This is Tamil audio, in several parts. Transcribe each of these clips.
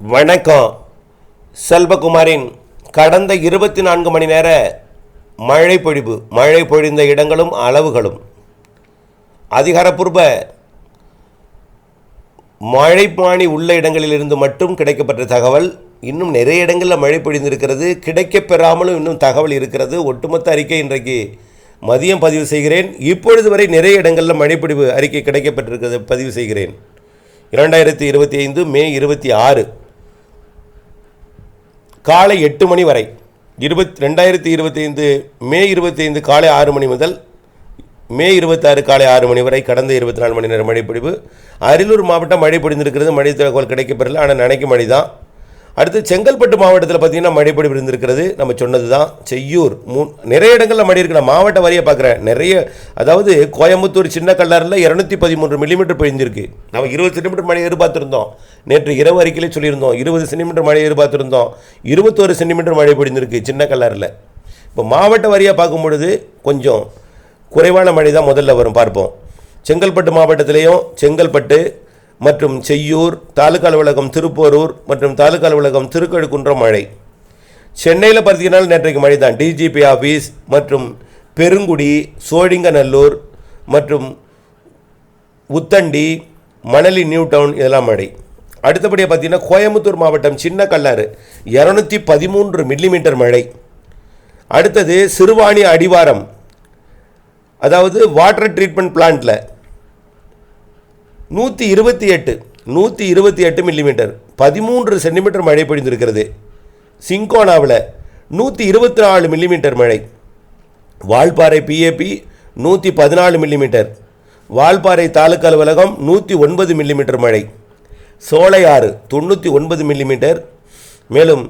வணக்கம். செல்வகுமாரின் கடந்த இருபத்தி நான்கு மணி நேர மழை பொழிவு மழை பொழிந்த இடங்களும் அளவுகளும். அதிகாரப்பூர்வ மழைப்பாணி உள்ள இடங்களிலிருந்து மட்டும் கிடைக்கப்பட்ட தகவல் இன்னும் நிறைய இடங்களில் மழை பொழிந்திருக்கிறது. கிடைக்கப் பெறாமலும் இன்னும் தகவல் இருக்கிறது. ஒட்டுமொத்த அறிக்கை இன்றைக்கு மதியம் பதிவு செய்கிறேன். இப்பொழுது வரை நிறைய இடங்களில் மழைப்பொழிவு அறிக்கை கிடைக்கப்பட்டிருக்கிறது. பதிவு செய்கிறேன். இரண்டாயிரத்தி இருபத்தி ஐந்து மே இருபத்தி ஆறு. காலை எட்டு மணி வரை இருபத் ரெண்டாயிரத்தி இருபத்தி ஐந்து மே இருபத்தி ஐந்து காலை ஆறு மணி முதல் மே இருபத்தாறு காலை ஆறு மணி வரை கடந்த இருபத்தி நாலு மணி நேரம் மழை பொழிவு அரியலூர் மாவட்டம் மழை பொழிந்திருக்கிறது மழை தகவல் கிடைக்கப்பெறல ஆனால் நினைக்கும் மழை தான் அடுத்து செங்கல்பட்டு மாவட்டத்தில் பார்த்தீங்கன்னா மழைப்பொழிவு இருந்திருக்கிறது. நம்ம சொன்னது தான் செய்யூர் மூ நிறைய இடங்களில் மழை இருக்கு நான் மாவட்ட வரியை பார்க்குறேன் நிறைய அதாவது கோயம்புத்தூர் சின்ன கல்லாரில் இரநூத்தி பதிமூன்று மில்லிமீட்டர் பெய்ஞ்சிருக்கு நம்ம இருபது சென்டிமீட்டர் மழை எதிர்பார்த்துருந்தோம். நேற்று இரவு அறிக்கையிலே சொல்லியிருந்தோம். இருபது சென்டிமீட்டர் மழை எதிர்பார்த்துருந்தோம். இருபத்தோரு சென்டிமீட்டர் மழை பொழிந்திருக்கு சின்ன கல்லாரில் இப்போ மாவட்ட வாரியாக பார்க்கும் பொழுது கொஞ்சம் குறைவான மழை தான் முதல்ல வரும். பார்ப்போம். செங்கல்பட்டு மாவட்டத்திலையும் செங்கல்பட்டு மற்றும் செய்யூர் தாலுகா அலுவலகம் திருப்போரூர் மற்றும் தாலுகா அலுவலகம் திருக்கழுக்குன்றம் மழை. சென்னையில் பார்த்தீங்கன்னா நேற்றைக்கு மழை தான் டிஜிபி ஆஃபீஸ் மற்றும் பெருங்குடி சோழிங்கநல்லூர் மற்றும் உத்தண்டி மணலி நியூ டவுன் இதெல்லாம் மழை. அடுத்தபடியாக பார்த்தீங்கன்னா கோயம்புத்தூர் மாவட்டம் சின்ன கல்லாறு இரநூத்தி பதிமூன்று மில்லிமீட்டர் மழை. அடுத்தது சிறுவாணி அடிவாரம். அதாவது வாட்டர் ட்ரீட்மெண்ட் பிளான்ட்டில் நூற்றி இருபத்தி எட்டு நூற்றி இருபத்தி எட்டு மில்லிமீட்டர் பதிமூன்று சென்டிமீட்டர் மழை பொழிந்திருக்கிறது. சிங்கோனாவில் நூற்றி இருபத்தி நாலு மில்லிமீட்டர் மழை. வால்பாறை பிஏபி நூற்றி பதினாலு மில்லிமீட்டர் வால்பாறை தாலுக்கா அலுவலகம் நூற்றி ஒன்பது மில்லிமீட்டர் மழை. சோலையாறு தொண்ணூற்றி ஒன்பது மில்லிமீட்டர் மேலும்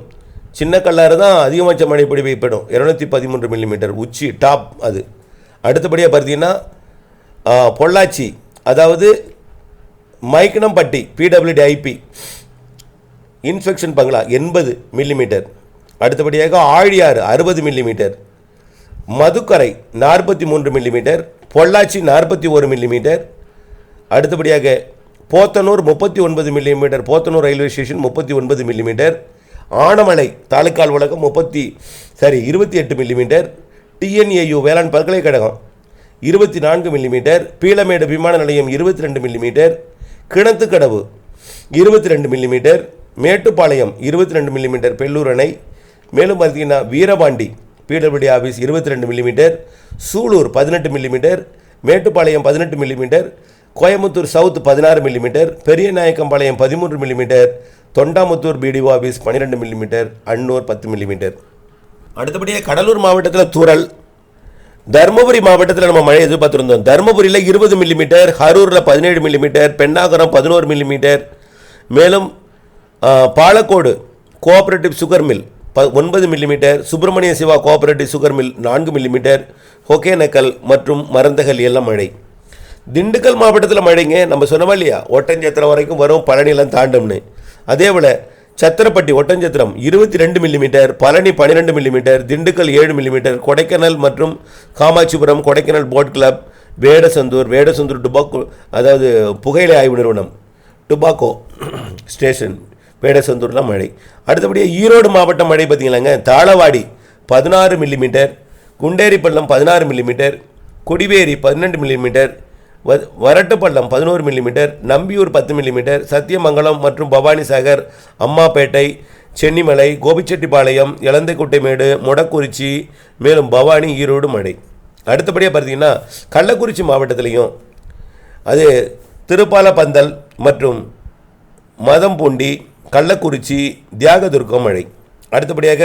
சின்ன கல்லாறு தான் அதிகபட்ச மழை பிடிப்பிடும் பெறும் இரநூத்தி பதிமூன்று மில்லிமீட்டர் உச்சி டாப் அது. அடுத்தபடியாக பார்த்தீங்கன்னா பொள்ளாச்சி. அதாவது மைக்கனம்பட்டி பிடபிள்யூடி ஐபி இன்ஃபெக்ஷன் பங்களா எண்பது மில்லிமீட்டர் அடுத்தபடியாக ஆழியாறு அறுபது மில்லிமீட்டர் மதுக்கரை நாற்பத்தி மூன்று மில்லிமீட்டர் பொள்ளாச்சி நாற்பத்தி ஒரு மில்லிமீட்டர் அடுத்தபடியாக போத்தனூர் முப்பத்தி ஒன்பது மில்லிமீட்டர் போத்தனூர் ரயில்வே ஸ்டேஷன் முப்பத்தி ஒன்பது மில்லிமீட்டர் ஆனமலை தாலுக்கா அலுவலகம் முப்பத்தி சாரி இருபத்தி எட்டு மில்லிமீட்டர் டிஎன்ஏயு வேளாண் பல்கலைக்கழகம் இருபத்தி நான்கு மில்லிமீட்டர் பீளமேடு விமான நிலையம் இருபத்தி ரெண்டு மில்லிமீட்டர் கிணத்துக்கடவு இருபத்தி ரெண்டு மில்லிமீட்டர். மேட்டுப்பாளையம் இருபத்தி ரெண்டு மில்லிமீட்டர். பெல்லூர் அணை. மேலும் பார்த்தீங்கன்னா வீரபாண்டி பிடபிள்யூடி ஆஃபீஸ் இருபத்தி ரெண்டு மில்லிமீட்டர். சூலூர் பதினெட்டு மில்லிமீட்டர். மேட்டுப்பாளையம் பதினெட்டு மில்லிமீட்டர். கோயம்புத்தூர் சவுத் பதினாறு மில்லிமீட்டர். பெரியநாயக்கம்பாளையம் பதிமூன்று மில்லிமீட்டர். தொண்டாமுத்தூர் பிடிஓ ஆஃபீஸ் பன்னிரெண்டு மில்லிமீட்டர். அன்னூர் பத்து மில்லிமீட்டர். அடுத்தபடியாக கடலூர் மாவட்டத்தில் துறல். தருமபுரி மாவட்டத்தில் நம்ம மழை எதிர்பார்த்துருந்தோம். தருமபுரியில் இருபது மில்லிமீட்டர் கரூரில் பதினேழு மில்லிமீட்டர் பெண்ணாகரம் பதினோரு மில்லிமீட்டர் மேலும் பாலக்கோடு கோஆபரேட்டிவ் சுகர் மில் ப ஒன்பது millimetre Subramania Siva cooperative sugar mill நான்கு மில்லிமீட்டர் ஒகேனக்கல் மற்றும் மருந்தகல் எல்லாம் மழை. திண்டுக்கல் மாவட்டத்தில் மழைங்க நம்ம சொன்னோமா இல்லையா? ஒட்டஞ்சத்திரம் வரைக்கும் வரும் பழனிலாம் தாண்டும்னு. அதே போல் சத்திரப்பட்டி ஒட்டஞ்சத்திரம் இருபத்தி ரெண்டு மில்லிமீட்டர் பழனி பன்னிரெண்டு மில்லிமீட்டர் திண்டுக்கல் ஏழு மில்லிமீட்டர் கொடைக்கானல் மற்றும் Kamatchipuram Kodaikanal boat club Vedasandur Vedasandur tobacco அதாவது புகையிலை ஆய்வு நிறுவனம் டுபாக்கோ ஸ்டேஷன் வேடசந்தூர்லாம் மழை. அடுத்தபடியாக ஈரோடு மாவட்டம் மழை பார்த்தீங்களாங்க தாளவாடி பதினாறு மில்லிமீட்டர் குண்டேரிப்பள்ளம் பதினாறு மில்லிமீட்டர் கொடிவேரி பன்னெண்டு மில்லிமீட்டர் வரட்டுப்பள்ளம் பதினோரு மில்லிமீட்டர் நம்பியூர் பத்து மில்லிமீட்டர் சத்தியமங்கலம் மற்றும் பவானிசாகர் அம்மாப்பேட்டை சென்னிமலை கோபிச்செட்டிப்பாளையம் இளந்தைக்குட்டைமேடு மொடக்குறிச்சி மேலும் பவானி ஈரோடு மழை அடுத்தபடியாக பார்த்தீங்கன்னா கள்ளக்குறிச்சி மாவட்டத்திலையும் அது திருப்பாலப்பந்தல் மற்றும் மதம்பூண்டி கள்ளக்குறிச்சி தியாகதுர்கம் மழை. அடுத்தபடியாக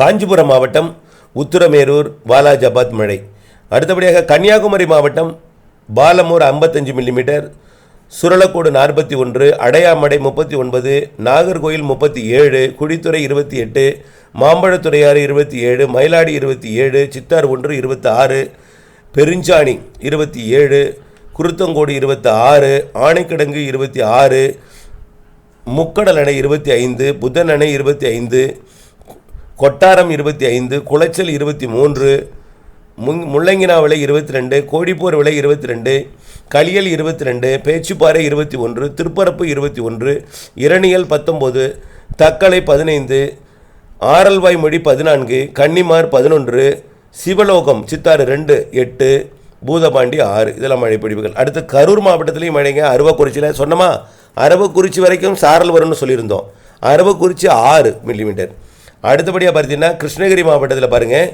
காஞ்சிபுரம் மாவட்டம் உத்திரமேரூர் வாலாஜாபாத் மழை. அடுத்தபடியாக கன்னியாகுமரி மாவட்டம் பாலமூர் ஐம்பத்தஞ்சு மில்லிமீட்டர் சுரலக்கோடு நாற்பத்தி ஒன்று அடையாமடை முப்பத்தி ஒன்பது நாகர்கோயில் முப்பத்தி ஏழு குழித்துறை இருபத்தி எட்டு மாம்பழத்துறையாறு இருபத்தி ஏழு மயிலாடி இருபத்தி ஏழு சித்தார் ஒன்று இருபத்தி ஆறு பெருஞ்சாணி இருபத்தி ஏழு குருத்தங்கோடு இருபத்தி ஆறு ஆணைக்கிடங்கு இருபத்தி ஆறு முக்கடல் அணை இருபத்தி ஐந்து புதன் அணை இருபத்தி ஐந்து கொட்டாரம் இருபத்தி ஐந்து குளச்சல் இருபத்தி மூன்று முங் முள்ளங்கினா விலை இருபத்தி ரெண்டு கோடிப்போர் விலை இருபத்தி ரெண்டு களியல் இருபத்தி ரெண்டு பேச்சுப்பாறை இருபத்தி ஒன்று திருப்பரப்பு இருபத்தி ஒன்று இரணியல் பத்தொம்போது தக்கலை பதினைந்து ஆரல்வாய் மொழி பதினான்கு கன்னிமார் பதினொன்று சிவலோகம் சித்தாறு ரெண்டு எட்டு பூதபாண்டி ஆறு. இதெல்லாம் மழை பிடிப்புகள் அடுத்து கரூர் மாவட்டத்திலையும் மழைங்க. அருவக்குறிச்சியில் சொன்னோமா? அரவக்குறிச்சி வரைக்கும் சாரல் வரும்னு சொல்லியிருந்தோம். அரவக்குறிச்சி ஆறு மில்லிமீட்டர். அடுத்தபடியாக பார்த்தீங்கன்னா கிருஷ்ணகிரி மாவட்டத்தில் பாருங்கள்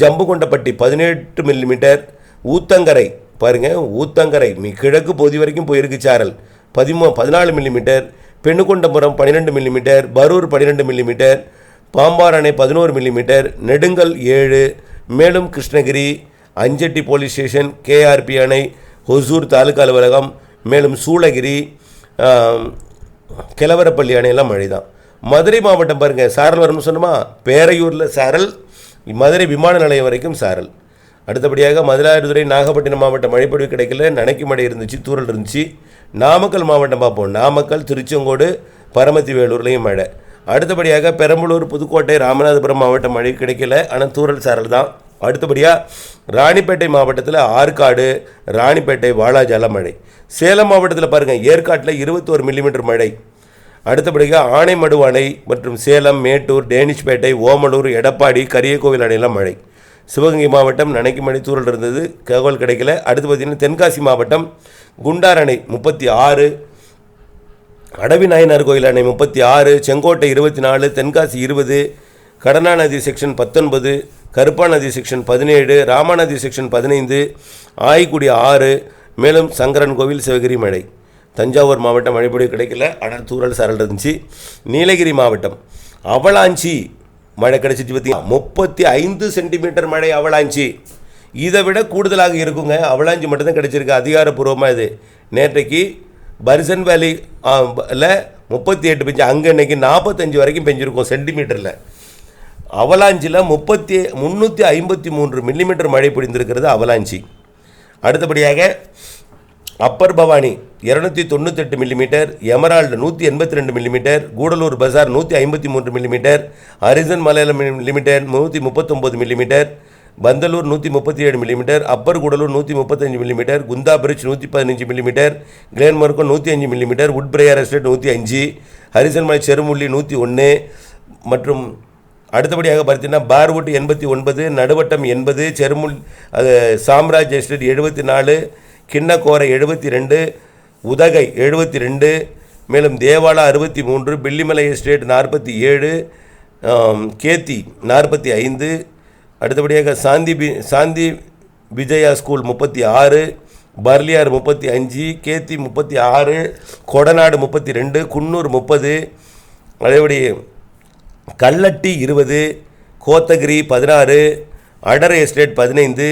ஜம்புகொண்டப்பட்டி பதினெட்டு மில்லிமீட்டர் ஊத்தங்கரை. பாருங்கள் ஊத்தங்கரை. மி கிழக்கு பகுதி வரைக்கும் போயிருக்கு சாரல். பதிமூ பதினாலு மில்லிமீட்டர் பெண்ணுக்கொண்டபுரம் பன்னிரெண்டு மில்லிமீட்டர் பரூர் பன்னிரெண்டு மில்லிமீட்டர் பாம்பார் அணை பதினோரு மில்லிமீட்டர் நெடுங்கல் ஏழு மேலும் Krishnagiri Anchetti police station KRP அணை ஹொசூர் தாலுகா அலுவலகம் மேலும் சூளகிரி கிழவரப்பள்ளி அணையெல்லாம் மழை தான் மதுரை மாவட்டம் பாருங்கள் சாரல் வரும்னு சொன்னோமா? பேரையூரில் சாரல் மதுரை விமான நிலையம் வரைக்கும் சாரல். அடுத்தபடியாக மதுராடுதுறை நாகப்பட்டினம் மாவட்டம் மழைப்பொழிவு கிடைக்கல நனைக்கு மழை இருந்துச்சு தூரல் இருந்துச்சு. நாமக்கல் மாவட்டம் பார்ப்போம். நாமக்கல் திருச்செங்கோடு பரமத்தி வேலூர்லேயும் மழை. அடுத்தபடியாக பெரம்பலூர் புதுக்கோட்டை ராமநாதபுரம் மாவட்டம் மழை கிடைக்கல ஆனால் தூறல் சாரல் தான். அடுத்தபடியாக ராணிப்பேட்டை மாவட்டத்தில் ஆற்காடு ராணிப்பேட்டை வாலாஜால மழை. சேலம் மாவட்டத்தில் பாருங்கள் ஏற்காட்டில் இருபத்தோரு மில்லிமீட்டர் மழை. அடுத்தபடியாக ஆனைமடு அணை மற்றும் சேலம் மேட்டூர் டேனிஷ்பேட்டை ஓமலூர் எடப்பாடி கரியக்கோவில் அணையெல்லாம் மழை. சிவகங்கை மாவட்டம் நனைக்கு மழை இருந்தது. தகவல் கிடைக்கல. அடுத்து பார்த்திங்கன்னா தென்காசி மாவட்டம் குண்டார் அணை முப்பத்தி ஆறு அடவி நாயனார் கோயில் அணை முப்பத்தி ஆறு செங்கோட்டை இருபத்தி நாலு தென்காசி இருபது கடனா நதி செக்ஷன் பத்தொன்பது கருப்பா நதி செக்ஷன் பதினேழு ராமாநதி செக்ஷன் பதினைந்து ஆய்க்குடி ஆறு மேலும் சங்கரன் கோவில் சிவகிரி மழை. தஞ்சாவூர் மாவட்டம் மழைப்பொழிவு கிடைக்கல. ஆனால் தூரல் சரல் இருந்துச்சு. நீலகிரி மாவட்டம் அவலாஞ்சி மழை கிடைச்சிச்சு பார்த்தீங்கன்னா முப்பத்தி ஐந்து சென்டிமீட்டர் மழை அவலாஞ்சி. இதை விட கூடுதலாக இருக்குங்க. அவலாஞ்சி மட்டும்தான் கிடைச்சிருக்கு. அதிகாரப்பூர்வமாக இது. நேற்றைக்கு பரிசன் வேலி முப்பத்தி எட்டு பெஞ்சு அங்கே இன்றைக்கி நாற்பத்தஞ்சு வரைக்கும் பெஞ்சிருக்கும் சென்டிமீட்டரில். அவலாஞ்சியில் முப்பத்தி முந்நூற்றி ஐம்பத்தி மூன்று மில்லிமீட்டர் மழை பொழிந்திருக்கிறது அவலாஞ்சி. அடுத்தபடியாக அப்பர் பவானி இரநூத்தி தொண்ணூத்தெட்டு மில்லிமீட்டர் எமரால்டு நூற்றி எண்பத்தி ரெண்டு மில்லிமீட்டர் கூடலூர் பஜார் நூற்றி ஐம்பத்தி மூன்று மில்லிமீட்டர் அரிசன் மலையாளம் மில்லிமீட்டர் நூற்றி முப்பத்தொம்போது மில்லிமீட்டர் பந்தலூர் நூற்றி முப்பத்தி ஏழு மில்லிமீட்டர் அப்பர் கூடலூர் நூற்றி முப்பத்தஞ்சு மில்லிமீட்டர் குந்தா பிரிட்ஜ் நூற்றி பதினஞ்சு மில்லிமீட்டர் கிளேன்மார்க்கோ நூற்றி அஞ்சு மில்லிமீட்டர் உட்பிரேயர் எஸ்டேட் நூற்றி அஞ்சு ஹரிசன்மலை செருமுள்ளி நூற்றி ஒன்று மற்றும் அடுத்தபடியாக பார்த்தீங்கன்னா பார்வுட் எண்பத்தி ஒன்பது நடுவட்டம் எண்பது செருமுல் அது சாம்ராஜ் எஸ்டேட் எழுபத்தி நாலு கிண்ணக்கோரை எழுபத்தி ரெண்டு உதகை எழுபத்தி ரெண்டு மேலும் தேவாலா அறுபத்தி மூன்று பில்லிமலை எஸ்டேட் நாற்பத்தி ஏழு கேத்தி நாற்பத்தி ஐந்து அடுத்தபடியாக சாந்தி பி சாந்தி விஜயா ஸ்கூல் முப்பத்தி ஆறு பர்லியார் முப்பத்தி அஞ்சு கேத்தி முப்பத்தி ஆறு கொடநாடு முப்பத்தி ரெண்டு குன்னூர் முப்பது அதேபடி கல்லட்டி இருபது கோத்தகிரி பதினாறு அடர் எஸ்டேட் பதினைந்து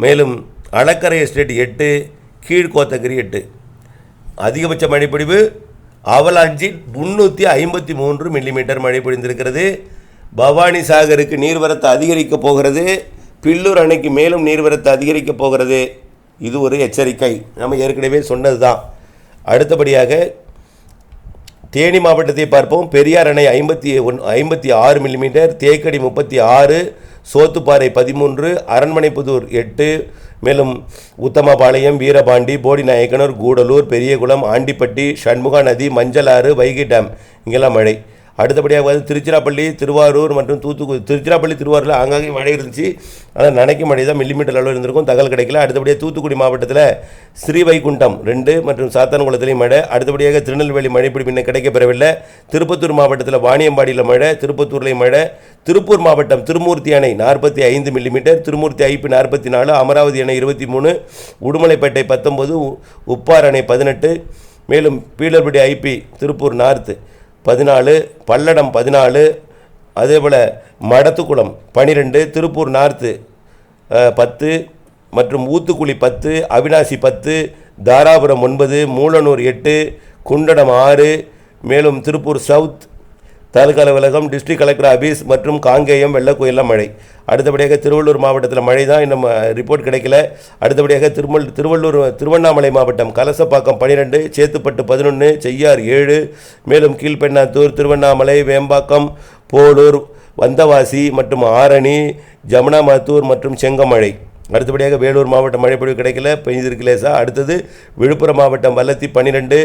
மேலும் அலக்கரை எஸ்டேட் எட்டு கீழ்கோத்தகிரி எட்டு. அதிகபட்ச மழைப்பொழிவு அவலாஞ்சி முந்நூற்றி ஐம்பத்தி மூன்று மில்லிமீட்டர் மழை பொழிந்திருக்கிறது. பவானி சாகருக்கு நீர்வரத்து அதிகரிக்கப் போகிறது. பில்லூர் அணைக்கு மேலும் நீர்வரத்து அதிகரிக்கப் போகிறது. இது ஒரு எச்சரிக்கை. நம்ம ஏற்கனவே சொன்னது தான் அடுத்தபடியாக தேனி மாவட்டத்தை பார்ப்போம். பெரியார் அணை ஐம்பத்தி ஒன் ஐம்பத்தி ஆறு மில்லிமீட்டர் தேக்கடி முப்பத்தி ஆறு சோத்துப்பாறை பதிமூன்று அரண்மனைப்புதூர் எட்டு மேலும் உத்தமபாளையம் வீரபாண்டி போடிநாயக்கனூர் கூடலூர் பெரியகுளம் ஆண்டிப்பட்டி சண்முகா நதி மஞ்சளாறு வைகை டேம். இங்கெல்லாம் மழை. அடுத்தபடியாக வந்து திருச்சிராப்பள்ளி திருவாரூர் மற்றும் தூத்துக்குடி திருச்சிராப்பள்ளி திருவாரூரில் ஆங்காங்கே மழை இருந்துச்சு. ஆனால் நனைக்கும் மழை தான் மில்லிமீட்டர் அளவு இருந்திருக்கும். தகவல் கிடைக்கல. அடுத்தபடியாக தூத்துக்குடி மாவட்டத்தில் ஸ்ரீவைகுண்டம் ரெண்டு மற்றும் சாத்தான்குளத்திலையும் மழை. அடுத்தபடியாக திருநெல்வேலி மழைப்பிடிப்பு இன்னும் கிடைக்கப்பெறவில்லை. திருப்பத்தூர் மாவட்டத்தில் வாணியம்பாடியில் மழை திருப்பத்தூர்லேயும் மழை. திருப்பூர் மாவட்டம் திருமூர்த்தி அணை நாற்பத்தி ஐந்து மில்லிமீட்டர் திருமூர்த்தி ஐப்பு நாற்பத்தி நாலு அமராவதி அணை இருபத்தி மூணு உடுமலைப்பேட்டை பத்தொம்பது உப்பார் அணை பதினெட்டு மேலும் பீலர்படி ஐபி திருப்பூர் நார்த்து. பதினாலு பல்லடம் பதினாலு அதேபோல் மடத்துக்குளம் பனிரெண்டு திருப்பூர் நார்த்து பத்து மற்றும் ஊத்துக்குழி பத்து அவினாசி பத்து தாராபுரம் ஒன்பது மூலனூர் எட்டு குண்டடம் ஆறு மேலும் திருப்பூர் சவுத் தாலுகா அலுவலகம் டிஸ்ட்ரிக்ட் கலெக்டர் அபீஸ் மற்றும் காங்கேயம் வெள்ளக்கோயிலாம் மழை. அடுத்தபடியாக திருவள்ளூர் மாவட்டத்தில் மழை தான் இன்னும் ரிப்போர்ட் கிடைக்கல. அடுத்தபடியாக திருமல் திருவள்ளூர் திருவண்ணாமலை மாவட்டம் கலசப்பாக்கம் பன்னிரெண்டு சேத்துப்பட்டு பதினொன்று செய்யார் ஏழு மேலும் கீழ்பெண்ணாத்தூர் திருவண்ணாமலை வேம்பாக்கம் போலூர் வந்தவாசி மற்றும் ஆரணி ஜமுனாமாத்தூர் மற்றும் செங்கமழை. அடுத்தபடியாக வேலூர் மாவட்டம் மழைப்பொழிவு கிடைக்கல பெய்திருக்கு லேசாக அடுத்தது விழுப்புரம் மாவட்டம் வல்லத்தி பன்னிரெண்டு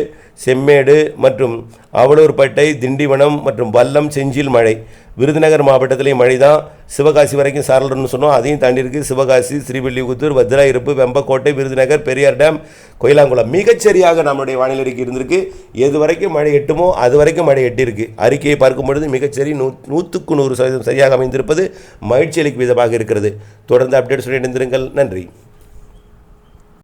செம்மேடு மற்றும் அவலூர்பேட்டை திண்டிவனம் மற்றும் வல்லம் செஞ்சில் மழை. விருதுநகர் மாவட்டத்திலேயும் மழை தான் சிவகாசி வரைக்கும் சாரல்னு சொன்னோம். அதையும் தாண்டி இருக்குது சிவகாசி ஸ்ரீவில்லிபுத்தூர் வத்ராயிருப்பு வெம்பக்கோட்டை விருதுநகர் பெரியார் டேம் கொயிலாங்குளம். மிகச்சரியாக நம்மளுடைய வானிலை அறிக்கை இருந்திருக்கு. எது வரைக்கும் மழை எட்டுமோ அது வரைக்கும் மழை எட்டியிருக்கு. அறிக்கையை பார்க்கும் பொழுது மிகச்சரி நூ நூற்றுக்கு நூறு சதவீதம் சரியாக அமைந்திருப்பது மகிழ்ச்சி அளிக்கும் விதமாக இருக்கிறது. தொடர்ந்து அப்டேட் சொல்லி இணைந்திருங்கள். நன்றி.